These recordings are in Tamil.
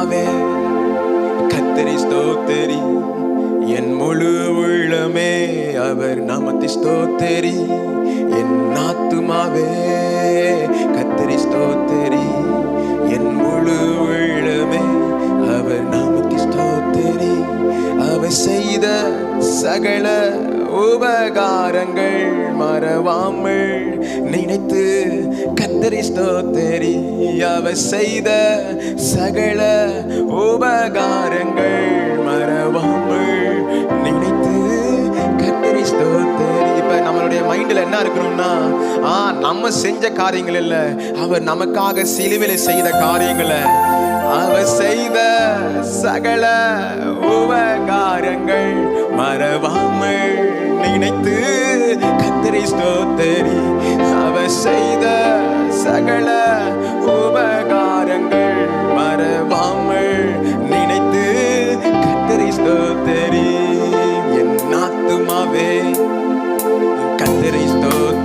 ஆத்மாவே கத்தரி ஸ்தோத்தரி. என் முழு உள்ளமே அவர் நாமத்தை ஸ்தோத்தரி. என் ஆத்துமாவே கத்தரி ஸ்தோத்தரி. என் முழு உள்ளமே அவர் நாமத்தை ஸ்தோத்தரி. அவர் செய்த சகல உபகாரங்கள் மறவாமல் நினைத்து கத்தரி ஸ்தோத்தரி அவ செய்த சகல உபகாரங்கள் மறவாமல் நினைத்து கத்தரி ஸ்தோத்தரி. இப்போ நம்மளுடைய மைண்டில் என்ன இருக்கணும்னா ஆ நம்ம செஞ்ச காரியங்கள் இல்லை. அவர் நமக்காக சிலுவையில் செய்த காரியங்களை அவர் செய்த சகல உபகாரங்கள் மறவாமல் நினைத்து கத்திரி ஸ்தோத்தரி. அவ செய்த சகல உபகாரங்கள் மறவாமல் நினைத்து கத்திரி ஸ்தோத்தரி. என் ஆத்துமாவே கத்திரி ஸ்தோத்த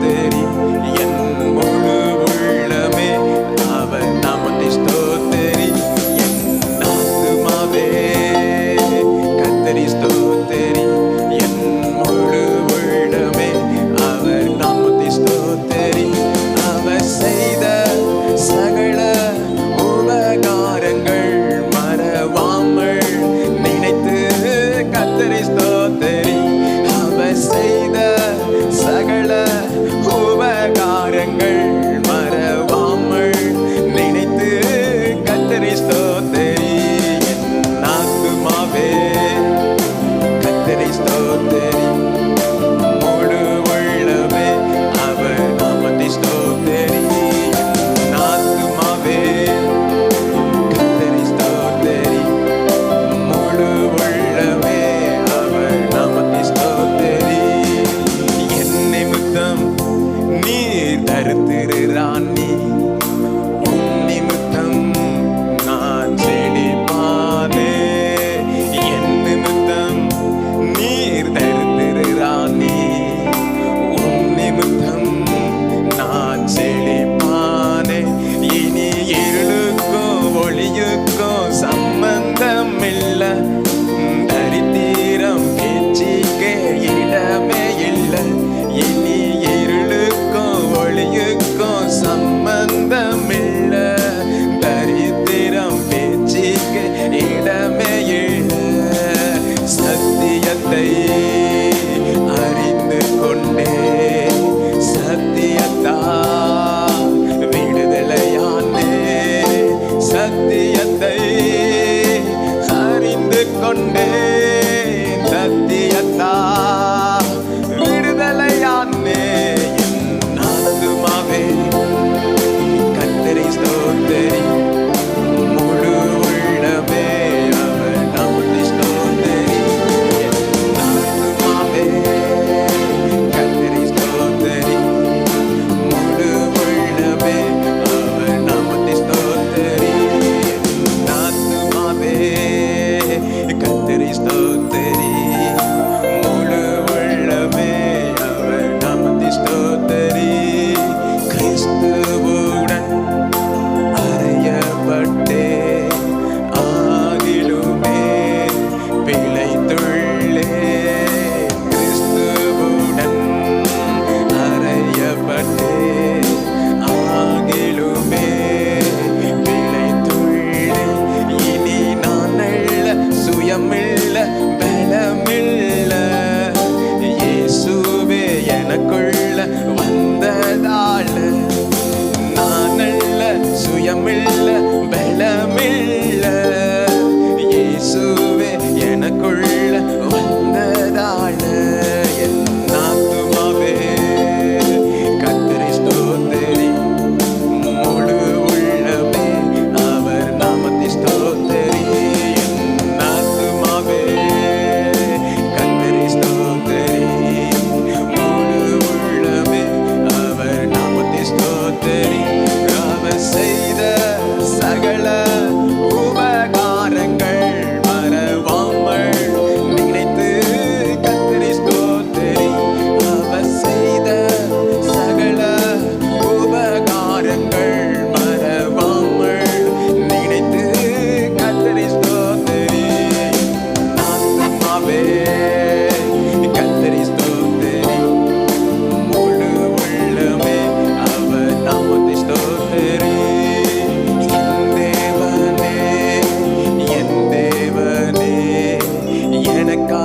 su yamilla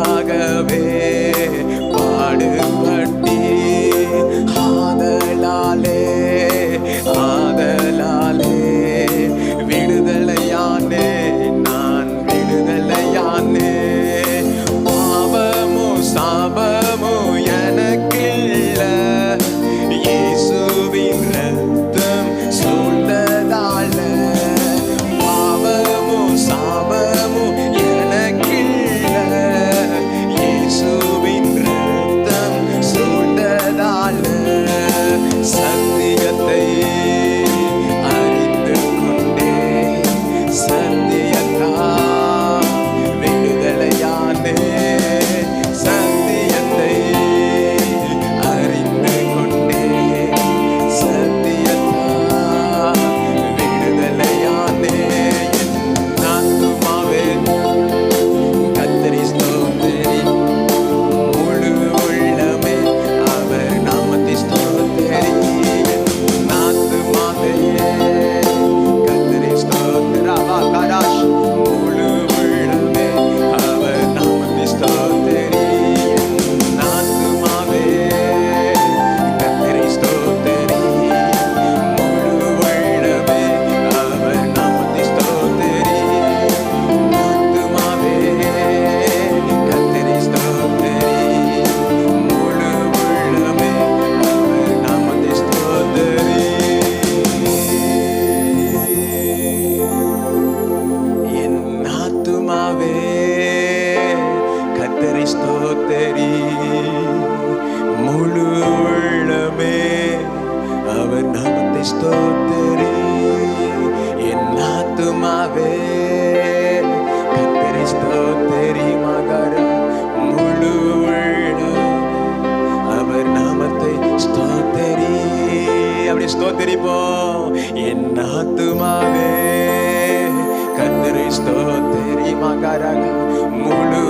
எனக்காகவே பாடுபட்டி. ஆதலாலே ஆதலாலே விடுதலையானே நான் விடுதலையானே. பாவமோ சாபமோ கத்தரை ஸ்தோத்திரி என் ஆத்துமாவே. கத்தரை ஸ்தோத்திரி மகர. முழு அவர் நாமத்தை ஸ்தோத்திரி. அப்படி ஸ்தோத்திரிப்போம். என் ஆத்துமாவே. கத்தரை ஸ்தோத்திரி மகரக முழு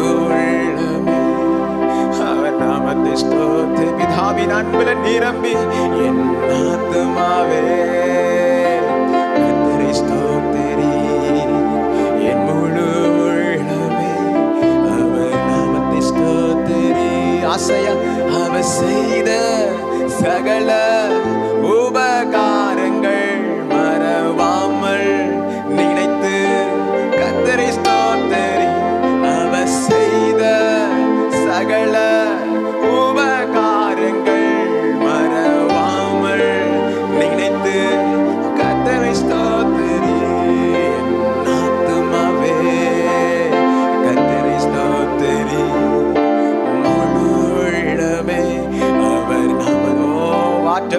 அவர் நாமத்தை ஸ்தோத்திரி. பிதாவின் அன்புல நிரம்பி என் ஆத்துமாவே கத்தரை ஸ்தோத்திரி என் முழு உள்ளமே. அவர் நாமத்தை ஸ்தோத்திரி. ஆசையா அவர் செய்த சகல உபகார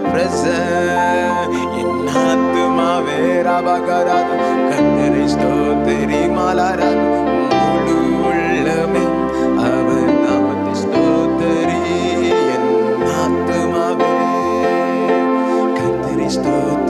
பிரசன் என் ஆத்துமாவே ரபகராது கண்டரை ஸ்தோத்திரி மாலாராது முழு உள்ளமே அவர் நாமத்தை ஸ்தோத்திரி என் ஆத்துமாவே கண்டரை ஸ்தோத்திரி